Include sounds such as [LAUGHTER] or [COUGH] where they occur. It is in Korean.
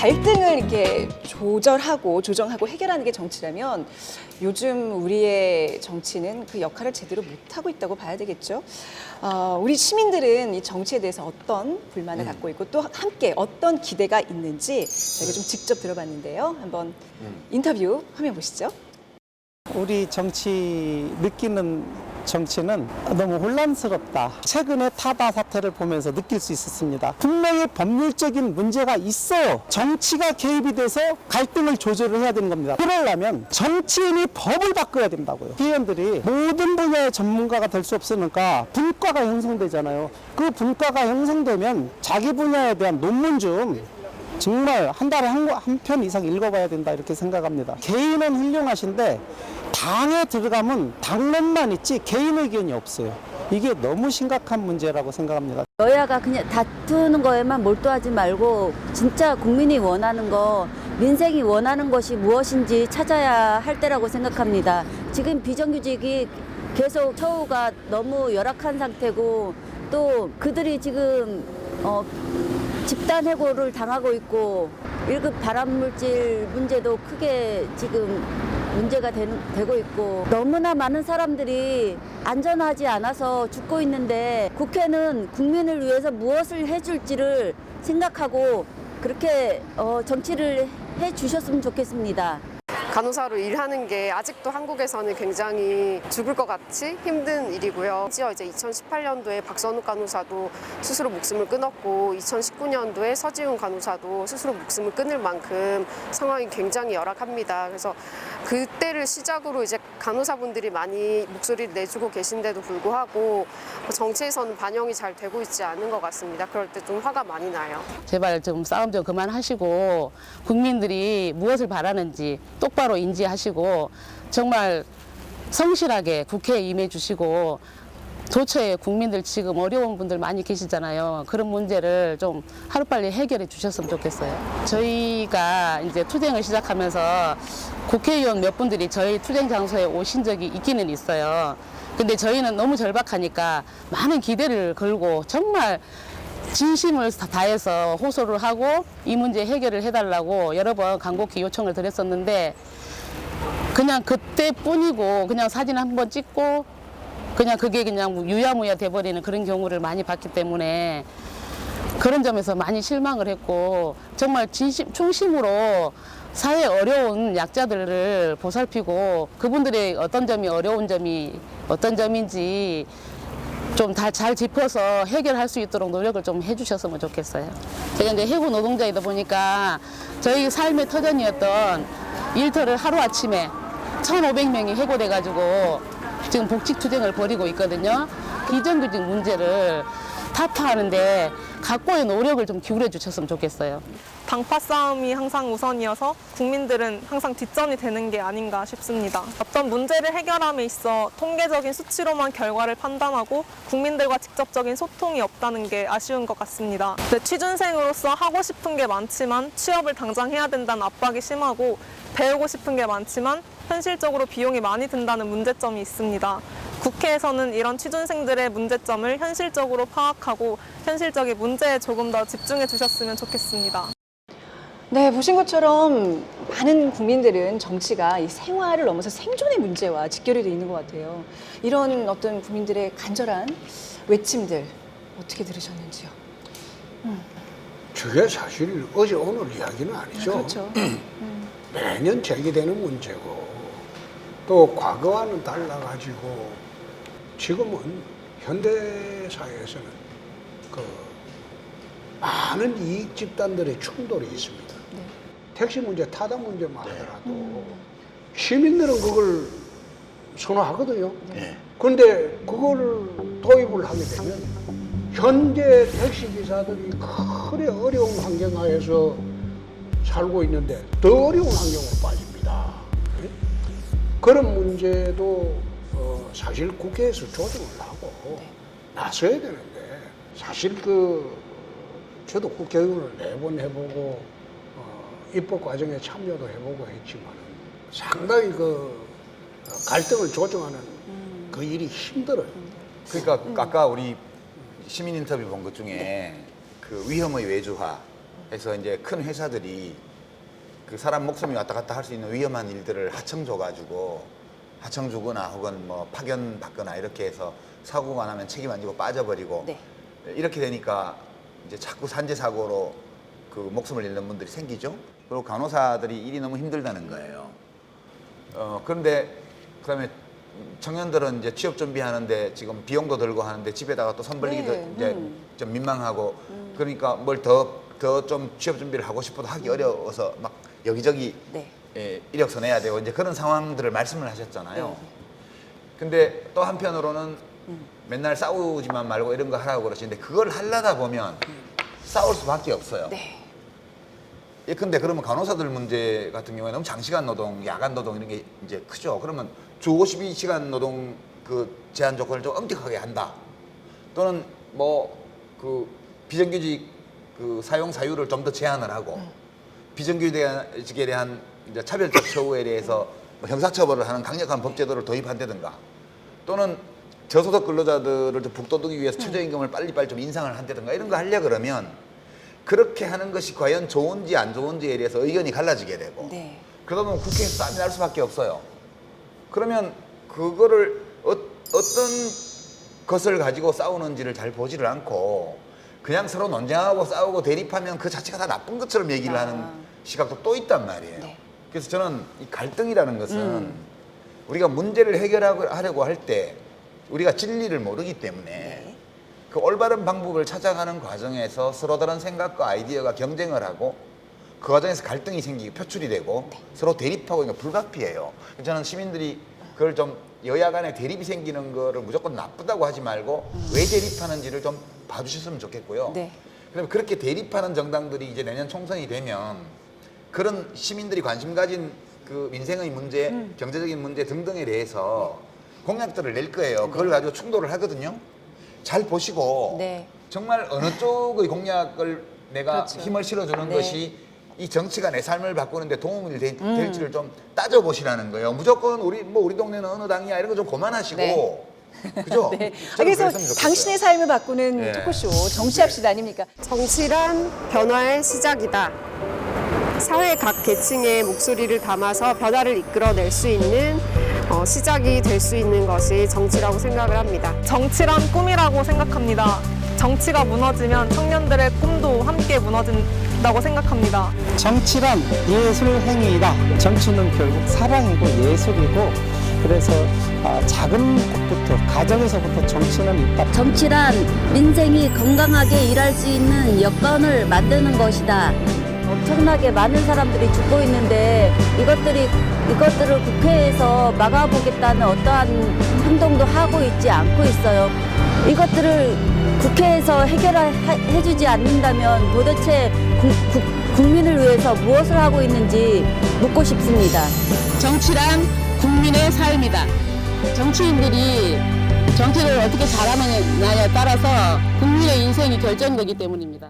갈등을 이렇게 조절하고 조정하고 해결하는 게 정치라면 요즘 우리의 정치는 그 역할을 제대로 못하고 있다고 봐야 되겠죠. 어, 우리 시민들은 이 정치에 대해서 어떤 불만을 갖고 있고 또 함께 어떤 기대가 있는지 저희가 좀 직접 들어봤는데요. 한번 인터뷰 화면 보시죠. 우리 정치 느끼는 정치는 너무 혼란스럽다. 최근에 타다 사태를 보면서 느낄 수 있었습니다. 분명히 법률적인 문제가 있어요. 정치가 개입이 돼서 갈등을 조절을 해야 되는 겁니다. 그러려면 정치인이 법을 바꿔야 된다고요.議員들이 모든 분야의 전문가가 될 수 없으니까 분과가 형성되잖아요. 그 분과가 형성되면 자기 분야에 대한 논문 좀 정말 한 달에 한 편 이상 읽어봐야 된다 이렇게 생각합니다. 개인은 훌륭하신데 당에 들어가면 당론만 있지 개인 의견이 없어요. 이게 너무 심각한 문제라고 생각합니다. 여야가 그냥 다투는 거에만 몰두하지 말고 진짜 국민이 원하는 거 민생이 원하는 것이 무엇인지 찾아야 할 때라고 생각합니다. 지금 비정규직이 계속 처우가 너무 열악한 상태고 또 그들이 지금 어, 집단 해고를 당하고 있고 1급 발암물질 문제도 크게 지금 문제가 되, 되고 있고 너무나 많은 사람들이 안전하지 않아서 죽고 있는데 국회는 국민을 위해서 무엇을 해줄지를 생각하고 그렇게 어, 정치를 해 주셨으면 좋겠습니다. 간호사로 일하는 게 아직도 한국에서는 굉장히 죽을 것 같이 힘든 일이고요. 심지어 이제 2018년도에 박선욱 간호사도 스스로 목숨을 끊었고 2019년도에 서지훈 간호사도 스스로 목숨을 끊을 만큼 상황이 굉장히 열악합니다. 그래서 그때를 시작으로 이제 간호사분들이 많이 목소리를 내주고 계신데도 불구하고 정치에서는 반영이 잘 되고 있지 않은 것 같습니다. 그럴 때 좀 화가 많이 나요. 제발 좀 싸움 좀 그만하시고 국민들이 무엇을 바라는지 똑바로 인지하시고 정말 성실하게 국회에 임해 주시고 도처에 국민들 지금 어려운 분들 많이 계시잖아요. 그런 문제를 좀 하루빨리 해결해 주셨으면 좋겠어요. 저희가 이제 투쟁을 시작하면서 국회의원 몇 분들이 저희 투쟁 장소에 오신 적이 있기는 있어요. 근데 저희는 너무 절박하니까 많은 기대를 걸고 정말 진심을 다해서 호소를 하고 이 문제 해결을 해달라고 여러 번 간곡히 요청을 드렸었는데 그냥 그때뿐이고 그냥 사진 한 번 찍고 그냥 그게 그냥 유야무야 돼버리는 그런 경우를 많이 봤기 때문에 그런 점에서 많이 실망을 했고 정말 진심 충심으로 사회 어려운 약자들을 보살피고 그분들의 어떤 점이 어려운 점이 어떤 점인지 좀 다 잘 짚어서 해결할 수 있도록 노력을 좀 해주셨으면 좋겠어요. 제가 이제 해고 노동자이다 보니까 저희 삶의 터전이었던 일터를 하루 아침에 1,500명이 해고돼가지고 지금 복직 투쟁을 벌이고 있거든요. 비정규직 문제를 타파하는데 각고의 노력을 좀 기울여 주셨으면 좋겠어요. 당파 싸움이 항상 우선이어서 국민들은 항상 뒷전이 되는 게 아닌가 싶습니다. 어떤 문제를 해결함에 있어 통계적인 수치로만 결과를 판단하고 국민들과 직접적인 소통이 없다는 게 아쉬운 것 같습니다. 네, 취준생으로서 하고 싶은 게 많지만 취업을 당장 해야 된다는 압박이 심하고 배우고 싶은 게 많지만 현실적으로 비용이 많이 든다는 문제점이 있습니다. 국회에서는 이런 취준생들의 문제점을 현실적으로 파악하고 현실적인 문제에 조금 더 집중해 주셨으면 좋겠습니다. 네, 보신 것처럼 많은 국민들은 정치가 이 생활을 넘어서 생존의 문제와 직결이 돼 있는 것 같아요. 이런 어떤 국민들의 간절한 외침들 어떻게 들으셨는지요? 저게 사실 어제 오늘 이야기는 아니죠. 그렇죠. [CLEARS THROAT] 매년 제기되는 문제고 또 과거와는 달라가지고 지금은 현대 사회에서는 그 많은 이익 집단들의 충돌이 있습니다. 네. 택시 문제, 타다 문제만 하더라도 시민들은 그걸 선호하거든요. 그런데 그걸 도입을 하게 되면 현재 택시 기사들이 크게 어려운 환경 하에서 살고 있는데 더 어려운 환경으로 빠집니다. 예? 그런 문제도 어, 사실 국회에서 조정을 하고 나서야 되는데 사실 그 저도 국회의원을 네 번 해보고 어, 입법 과정에 참여도 해보고 했지만 상당히 그 어, 갈등을 조정하는 그 일이 힘들어요. 그러니까 아까 우리 시민 인터뷰 본 것 중에 그그 위험의 외주화해서 이제 큰 회사들이 그 사람 목숨이 왔다 갔다 할 수 있는 위험한 일들을 하청 줘가지고 하청 주거나 혹은 뭐 파견 받거나 이렇게 해서 사고가 나면 책임 안 지고 빠져버리고 네. 이렇게 되니까 이제 자꾸 산재 사고로 그 목숨을 잃는 분들이 생기죠. 그리고 간호사들이 일이 너무 힘들다는 거예요. 어 그런데 그다음에 청년들은 이제 취업 준비하는데 지금 비용도 들고 하는데 집에다가 또 선벌리기도 네, 이제 음. 좀 민망하고 그러니까 뭘 더 더 좀 취업 준비를 하고 싶어도 하기 어려워서 막 여기저기 네. 예, 이력서 내야 되고 이제 그런 상황들을 말씀을 하셨잖아요. 네. 근데 또 한편으로는 맨날 싸우지만 말고 이런 거 하라고 그러시는데 그걸 하려다 보면 싸울 수밖에 없어요. 네. 예, 근데 그러면 간호사들 문제 같은 경우에 너무 장시간 노동, 야간 노동 이런 게 이제 크죠. 그러면 주 52시간 노동 그 제한 조건을 좀 엄격하게 한다. 또는 뭐 그 비정규직 그 사용 사유를 좀 더 제한을 하고 비정규직에 대한 이제 차별적 처우에 대해서 뭐 형사처벌을 하는 강력한 법제도를 도입한다든가 또는 저소득 근로자들을 좀 북돋우기 위해서 최저임금을 빨리빨리 좀 인상을 한다든가 이런 거 하려 그러면 그렇게 하는 것이 과연 좋은지 안 좋은지에 대해서 의견이 갈라지게 되고 네. 그러다 보면 국회에서 싸움이 날 수밖에 없어요. 그러면 그거를 어, 어떤 것을 가지고 싸우는지를 잘 보지를 않고 그냥 서로 논쟁하고 싸우고 대립하면 그 자체가 다 나쁜 것처럼 얘기를 아. 하는 시각도 또 있단 말이에요. 네. 그래서 저는 이 갈등이라는 것은 음. 우리가 문제를 해결하려고 할 때 우리가 진리를 모르기 때문에 네. 그 올바른 방법을 찾아가는 과정에서 서로 다른 생각과 아이디어가 경쟁을 하고 그 과정에서 갈등이 생기고 표출이 되고 서로 대립하고 이거 불가피해요. 저는 시민들이 그걸 좀 여야 간에 대립이 생기는 거를 무조건 나쁘다고 하지 말고 왜 대립하는지를 좀 봐주셨으면 좋겠고요. 네. 그다음에 그렇게 대립하는 정당들이 이제 내년 총선이 되면 그런 시민들이 관심 가진 그 민생의 문제, 음. 경제적인 문제 등등에 대해서 공약들을 낼 거예요. 그걸 가지고 충돌을 하거든요. 잘 보시고 네. 정말 어느 쪽의 공약을 내가 그렇죠. 힘을 실어주는 네. 것이 이 정치가 내 삶을 바꾸는데 도움이 될, 될지를 좀 따져 보시라는 거예요. 무조건 우리 뭐 우리 동네는 어느 당이야 이런 거좀 그만하시고 네. [LAUGHS] 그죠? 네. 저는 아, 그래서 그랬으면 좋겠어요. 당신의 삶을 바꾸는 네. 토크쇼 정치합시다 아닙니까? 정치란 변화의 시작이다. 사회 각 계층의 목소리를 담아서 변화를 이끌어낼 수 있는 어, 시작이 될 수 있는 것이 정치라고 생각을 합니다. 정치란 꿈이라고 생각합니다. 정치가 무너지면 청년들의 꿈도 함께 무너진다고 생각합니다. 정치란 예술 행위이다. 정치는 결국 사랑이고 예술이고 그래서 아, 작은 곳부터 가정에서부터 정치는 있다. 정치란 민생이 건강하게 일할 수 있는 여건을 만드는 것이다. 엄청나게 많은 사람들이 죽고 있는데 이것들이 이것들을 국회에서 막아보겠다는 어떠한 행동도 하고 있지 않고 있어요. 이것들을 국회에서 해결해주지 않는다면 도대체 국, 국- 국민을 위해서 무엇을 하고 있는지 묻고 싶습니다. 정치란 국민의 삶이다. 정치인들이 정치를 어떻게 잘하느냐에 따라서 국민의 인생이 결정되기 때문입니다.